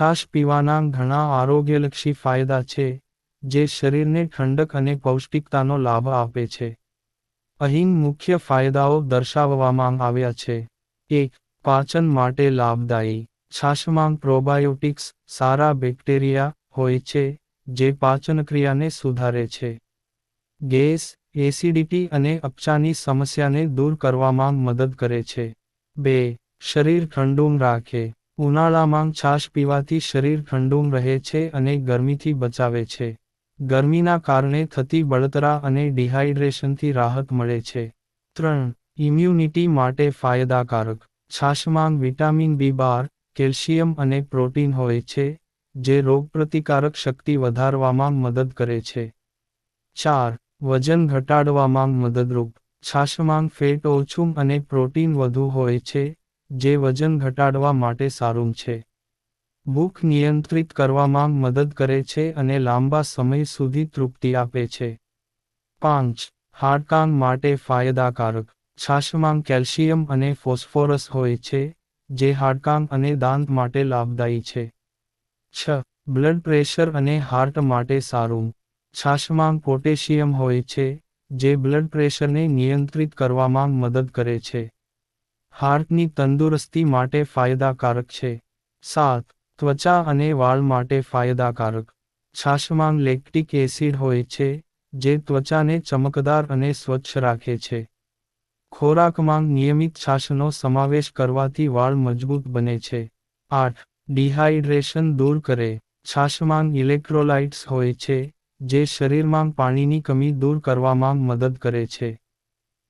છાશ પીવાના ઘણા આરોગ્યલક્ષી ફાયદા છે, જે શરીરને ઠંડક અને પૌષ્ટિકતાનો લાભ આપે છે. અહીં મુખ્ય ફાયદાઓ દર્શાવવામાં આવ્યા છે. એક, પાચન માટે લાભદાયી. છાશમાં પ્રોબાયોટિક્સ સારા બેક્ટેરિયા હોય છે, જે પાચનક્રિયાને સુધારે છે. ગેસ, એસિડિટી અને અપચાની સમસ્યાને દૂર કરવામાં મદદ કરે છે. બે, શરીર ઠંડુમ રાખે. ઉનાળામાં છાશ પીવાથી શરીર ઠંડુમ રહે છે અને ગરમીથી બચાવે છે. ગરમીના કારણે થતી બળતરા અને ડિહાઇડ્રેશનથી રાહત મળે છે. ત્રણ, ઇમ્યુનિટી માટે ફાયદાકારક. છાશમાં વિટામિન બી બાર, કેલ્શિયમ અને પ્રોટીન હોય છે, જે રોગપ્રતિકારક શક્તિ વધારવામાં મદદ કરે છે. ચાર, વજન ઘટાડવામાં મદદરૂપ. છાશમાં ફેટ ઓછું અને પ્રોટીન વધુ હોય છે જે વજન ઘટાડવા માટે સારું છે. ભૂખ નિયંત્રિત કરવામાં મદદ કરે છે અને લાંબા સમય સુધી તૃપ્તિ આપે છે. પાંચ, હાડકાં માટે ફાયદાકારક. છાશમાં કેલ્શિયમ અને ફોસ્ફોરસ હોય છે, જે હાડકાં અને દાંત માટે લાભદાયી છે. છ, બ્લડ પ્રેશર અને હાર્ટ માટે સારું. છાશમાં પોટેશિયમ હોય છે, જે બ્લડ પ્રેશરને નિયંત્રિત કરવામાં મદદ કરે છે. હાર્ટની તંદુરસ્તી માટે ફાયદાકારક છે. સાત, ત્વચા અને વાળ માટે ફાયદાકારક. છાશમાં લેક્ટિક એસિડ હોય છે, જે ત્વચાને ચમકદાર અને સ્વચ્છ રાખે છે. ખોરાકમાં નિયમિત છાશનો સમાવેશ કરવાથી વાળ મજબૂત બને છે. આઠ, ડિહાઇડ્રેશન દૂર કરે. છાશમાં ઇલેક્ટ્રોલાઇટ્સ હોય છે, જે શરીરમાં પાણીની કમી દૂર કરવામાં મદદ કરે છે.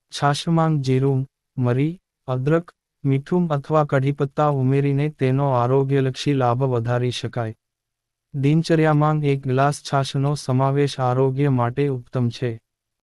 છાશમાં જીરું મરી અદરક, મીઠું અથવા કઢીપત્તા ઉમેરીને તેનો આરોગ્યલક્ષી લાભ વધારી શકાય. દિનચર્યામાં એક ગ્લાસ છાશનો સમાવેશ આરોગ્ય માટે ઉત્તમ છે.